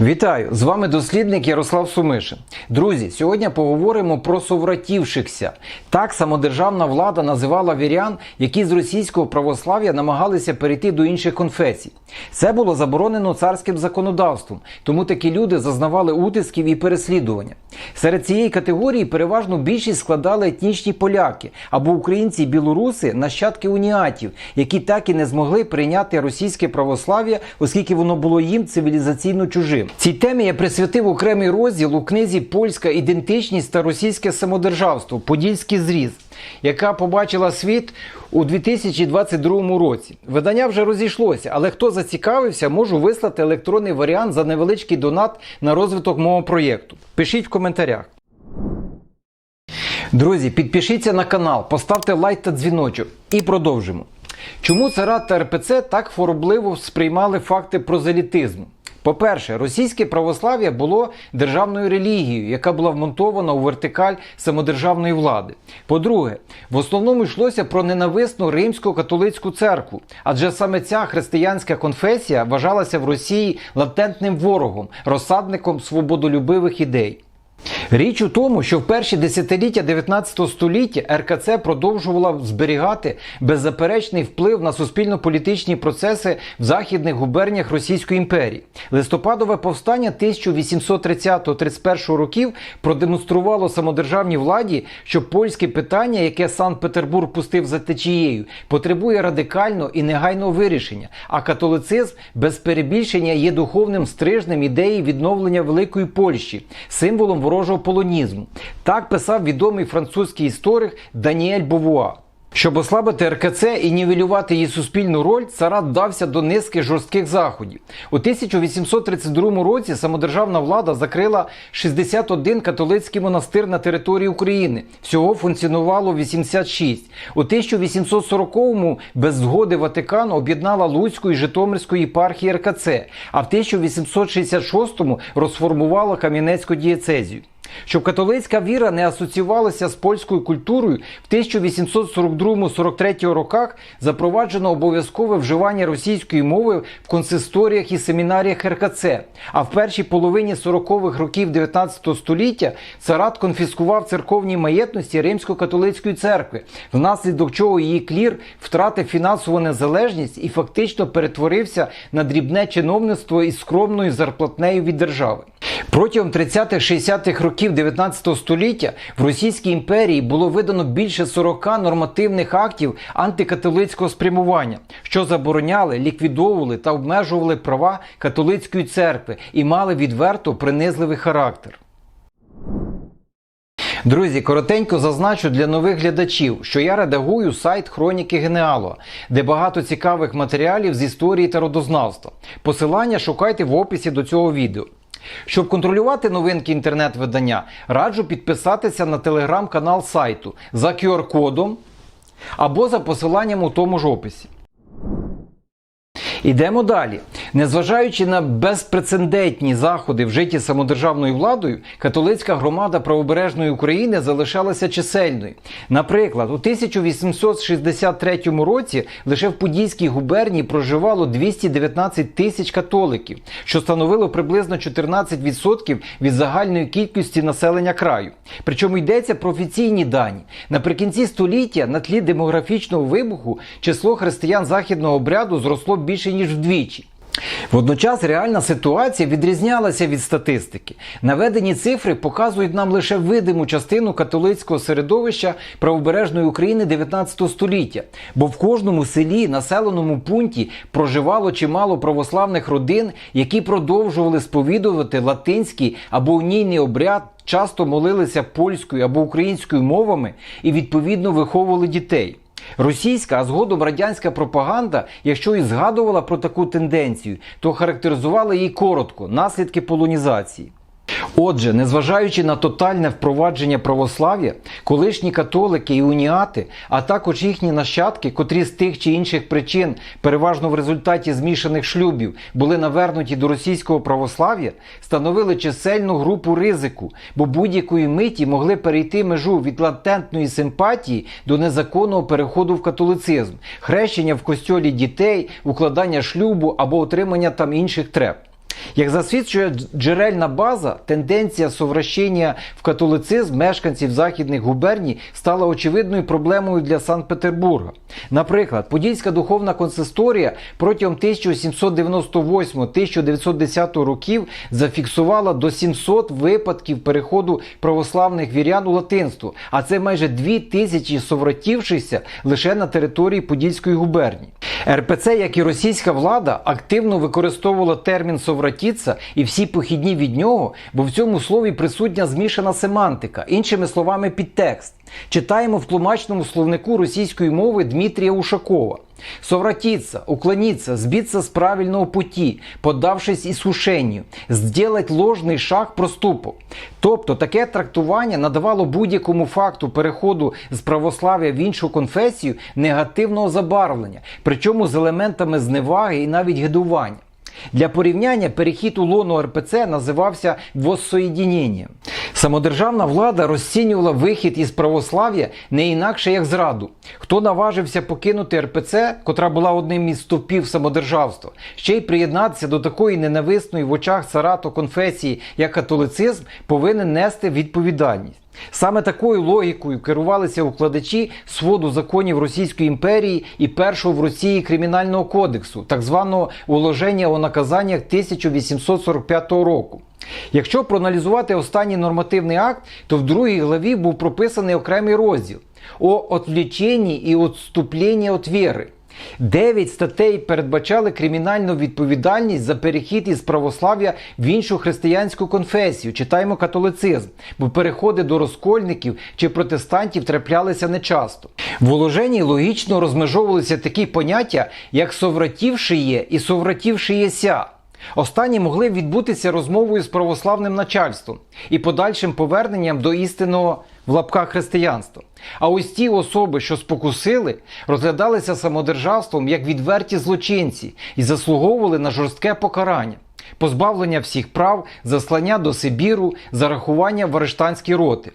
Вітаю! З вами дослідник Ярослав Сумишин. Друзі, сьогодні поговоримо про совратівшихся. Так самодержавна влада називала вірян, які з російського православ'я намагалися перейти до інших конфесій. Це було заборонено царським законодавством, тому такі люди зазнавали утисків і переслідування. Серед цієї категорії переважно більшість складали етнічні поляки або українці і білоруси, нащадки уніатів, які так і не змогли прийняти російське православ'я, оскільки воно було їм цивілізаційно чужим. Цій темі я присвятив окремий розділ у книзі Польська ідентичність та російське самодержавство Подільський зріз, яка побачила світ у 2022 році. Видання вже розійшлося, але хто зацікавився, можу вислати електронний варіант за невеличкий донат на розвиток мого проєкту. Пишіть в коментарях. Друзі, підпишіться на канал, поставте лайк та дзвіночок і продовжимо. Чому царат та РПЦ так хворобливо сприймали факти прозелітизму? По-перше, російське православ'я було державною релігією, яка була вмонтована у вертикаль самодержавної влади. По-друге, в основному йшлося про ненависну римську католицьку церкву, адже саме ця християнська конфесія вважалася в Росії латентним ворогом, розсадником свободолюбивих ідей. Річ у тому, що в перші десятиліття 19 століття РКЦ продовжувала зберігати беззаперечний вплив на суспільно-політичні процеси в західних губерніях Російської імперії. Листопадове повстання 1830-31 років продемонструвало самодержавній владі, що польське питання, яке Санкт-Петербург пустив за течією, потребує радикального і негайного вирішення. А католицизм без перебільшення є духовним стрижнем ідеї відновлення Великої Польщі, символом ворожого полонізму. Так писав відомий французький історик Даніель Бовуа. Щоб ослабити РКЦ і нівелювати її суспільну роль, царат вдався до низки жорстких заходів. У 1832 році самодержавна влада закрила 61 католицький монастир на території України. Всього функціонувало 86. У 1840-му без згоди Ватикану об'єднала Луцьку і Житомирську єпархії РКЦ, а в 1866-му розформувала Кам'янецьку дієцезію. Щоб католицька віра не асоціювалася з польською культурою, в 1842-43 роках запроваджено обов'язкове вживання російської мови в консисторіях і семінаріях РКЦ. А в першій половині 40-х років 19 століття царат конфіскував церковні маєтності Римсько-католицької церкви, внаслідок чого її клір втратив фінансову незалежність і фактично перетворився на дрібне чиновництво із скромною зарплатнею від держави. Протягом 30-60-х років 19 століття в Російській імперії було видано більше 40 нормативних актів антикатолицького спрямування, що забороняли, ліквідовували та обмежували права католицької церкви і мали відверто принизливий характер. Друзі, коротенько зазначу для нових глядачів, що я редагую сайт Хроніки Генеалога, де багато цікавих матеріалів з історії та родознавства. Посилання шукайте в описі до цього відео. Щоб контролювати новинки інтернет-видання, раджу підписатися на телеграм-канал сайту за QR-кодом або за посиланням у тому ж описі. Ідемо далі. Незважаючи на безпрецедентні заходи, вжиті самодержавною владою, католицька громада правобережної України залишалася чисельною. Наприклад, у 1863 році лише в Подільській губернії проживало 219 тисяч католиків, що становило приблизно 14% від загальної кількості населення краю. Причому йдеться про офіційні дані. Наприкінці століття на тлі демографічного вибуху число християн західного обряду зросло більше ніж вдвічі. Водночас реальна ситуація відрізнялася від статистики. Наведені цифри показують нам лише видиму частину католицького середовища правобережної України 19 століття, бо в кожному селі, населеному пункті проживало чимало православних родин, які продовжували сповідувати латинський або унійний обряд, часто молилися польською або українською мовами і відповідно виховували дітей. Російська, а згодом радянська пропаганда, якщо і згадувала про таку тенденцію, то характеризувала її коротко наслідки полонізації. Отже, незважаючи на тотальне впровадження православ'я, колишні католики і уніати, а також їхні нащадки, котрі з тих чи інших причин, переважно в результаті змішаних шлюбів, були навернуті до російського православ'я, становили чисельну групу ризику, бо будь-якої миті могли перейти межу від латентної симпатії до незаконного переходу в католицизм, хрещення в костьолі дітей, укладання шлюбу або отримання там інших треб. Як засвідчує джерельна база, тенденція совращення в католицизм мешканців західних губерній стала очевидною проблемою для Санкт-Петербурга. Наприклад, Подільська духовна консисторія протягом 1798-1910 років зафіксувала до 700 випадків переходу православних вірян у латинство, а це майже 2 тисячі совратівшихся лише на території Подільської губернії. РПЦ, як і російська влада, активно використовувала термін совратіца і всі похідні від нього, бо в цьому слові присутня змішана семантика, іншими словами, підтекст. Читаємо в тлумачному словнику російської мови Дмитрія Ушакова. Совратиться, уклониться, сбиться с правильного пути, подавшись искушенню, сделать ложний шаг проступок. Тобто таке трактування надавало будь-якому факту переходу з православ'я в іншу конфесію негативного забарвлення, причому з елементами зневаги і навіть гидування. Для порівняння перехід у лону РПЦ називався воссоєдіненням. Самодержавна влада розцінювала вихід із православ'я не інакше як зраду. Хто наважився покинути РПЦ, котра була одним із стовпів самодержавства, ще й приєднатися до такої ненависної в очах царато конфесії, як католицизм, повинен нести відповідальність. Саме такою логікою керувалися укладачі своду законів Російської імперії і першого в Росії кримінального кодексу, так званого уложення о наказаннях 1845 року. Якщо проаналізувати останній нормативний акт, то в другій главі був прописаний окремий розділ о отвлеченні і отступленні від віри. Дев'ять статей передбачали кримінальну відповідальність за перехід із православ'я в іншу християнську конфесію, читаємо католицизм, бо переходи до розкольників чи протестантів траплялися нечасто. В уложенні логічно розмежовувалися такі поняття, як совратівшиє і совратівшиєся. Останні могли відбутися розмовою з православним начальством і подальшим поверненням до істинного в лапках християнства. А ось ті особи, що спокусили, розглядалися самодержавством як відверті злочинці і заслуговували на жорстке покарання, позбавлення всіх прав, заслання до Сибіру, зарахування в арештанські роти.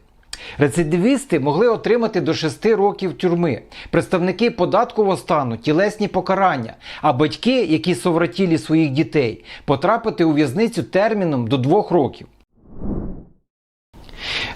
Рецидивісти могли отримати до 6 років тюрми, представники податкового стану тілесні покарання, а батьки, які совратілі своїх дітей, потрапити у в'язницю терміном до 2 років.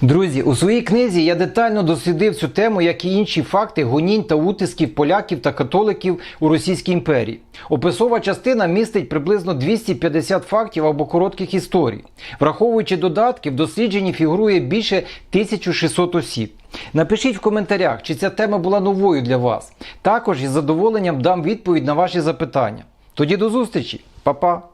Друзі, у своїй книзі я детально дослідив цю тему, як і інші факти гонінь та утисків поляків та католиків у Російській імперії. Описова частина містить приблизно 250 фактів або коротких історій. Враховуючи додатки, в дослідженні фігурує більше 1600 осіб. Напишіть в коментарях, чи ця тема була новою для вас. Також із задоволенням дам відповідь на ваші запитання. Тоді до зустрічі, Па-па!